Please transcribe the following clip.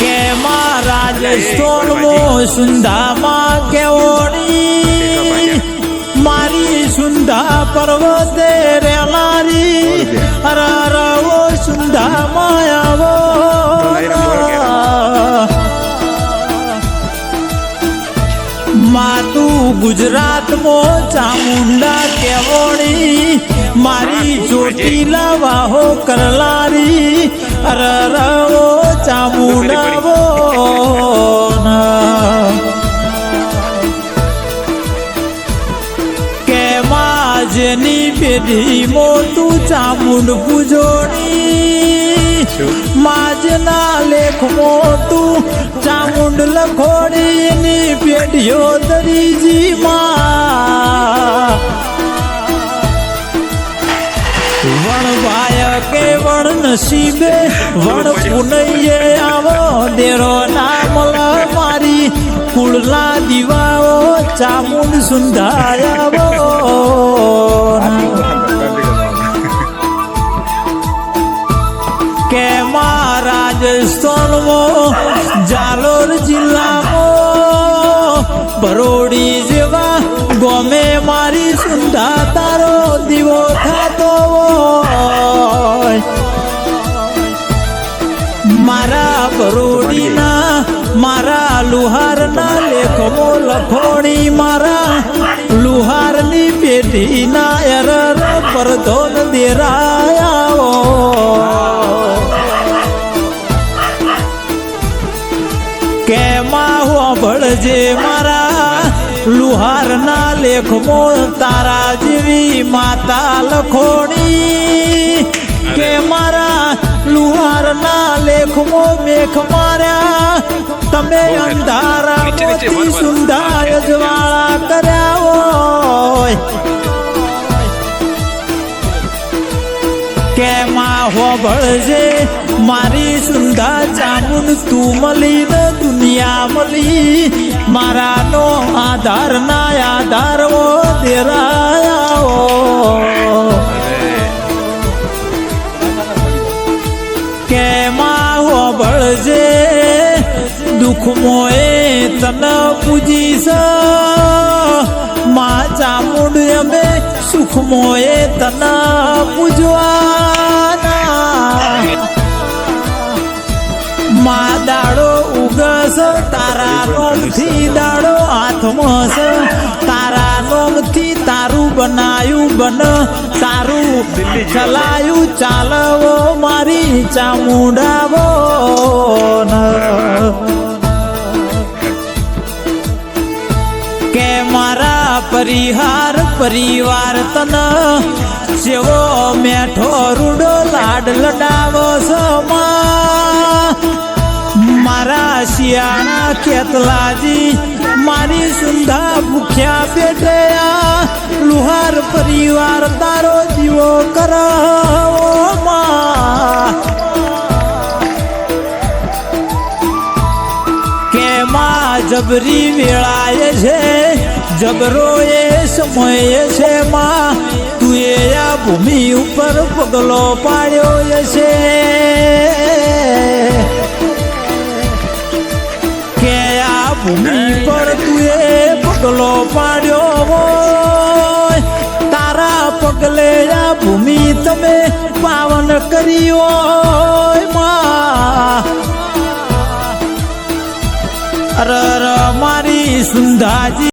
કે માં સુંદામાં સુંધામાં કેવોણી મારી સુંધા પર્વતે રેલારી. રવો સુંદા માયાવો માતું ગુજરાતમાં ચામુંડા કેવોણી મારી ચોટીલા વાહો કરલારી. અરવો જેની પેઢી મોટું ચામુંડ પૂજોડી. માજના લેખ મોટું ચામુંડ લખોડીની પેઢીઓ દરીજી માં વણ ભાય કે વણ નસીબે વણ પુનૈયે આવો દેરો નામ મારી કુળના દીવાઓ ચામુંડ સુંધાયાવો. કે રાજસ્થાનમાં જાલોર જિલ્લામાં બરોડી જેવા ગોમે મારી સુંધા તારો દીવો થતો. બરોડીના મારા લુહારના લેખમો લખોણી મારા લુહારની પેઢીના એરર પરધોન દેરાયાઓ કેમાં માં ભળજે મારા લુહારના લેખમો તારા જેવી માતા લખોણી. કે મારા લુહારના લેખમો મેખ માર્યા તમે અંધારા મોતી સુંદર જ્વાળા કર્યા હોય. કે માં હોભળજે મારી સુંદર ચામુંડ તું મળી ને દુનિયા મળી. મારાનો આધાર ના આધાર ઓ દેરાયા માં હોભળજે દુઃખ મોએ તન પૂજીશ. મા ચામુંડ અમે સુખ મોએ તન પૂજવાના. મા દાડો ઉગસ, તારા નોમથી દાડો હાથમાં તારું બનાયું બન સારું ચલાયું ચાલવો મારી ચામુંડાવો કે મારા પરિહાર પરિવાર તન જેવો મેઠો રૂડો લાડ લડાવો સમા મારા શિયાળા કેતલાજી મારી સુંધા ભૂખ્યા પેટે પરિવાર તારો જીવો કરાવો કેમાં જબરી વેળાએ છે, જબરો એ સમયે છે માં. તું એ આ ભૂમિ ઉપર પગલો પાડ્યો છે કે આ ભૂમિ પર તું એ પગલો પાડ્યો પગલે આ ભૂમિ તમે પાવન કર્યો અરર મારી સુંધાજી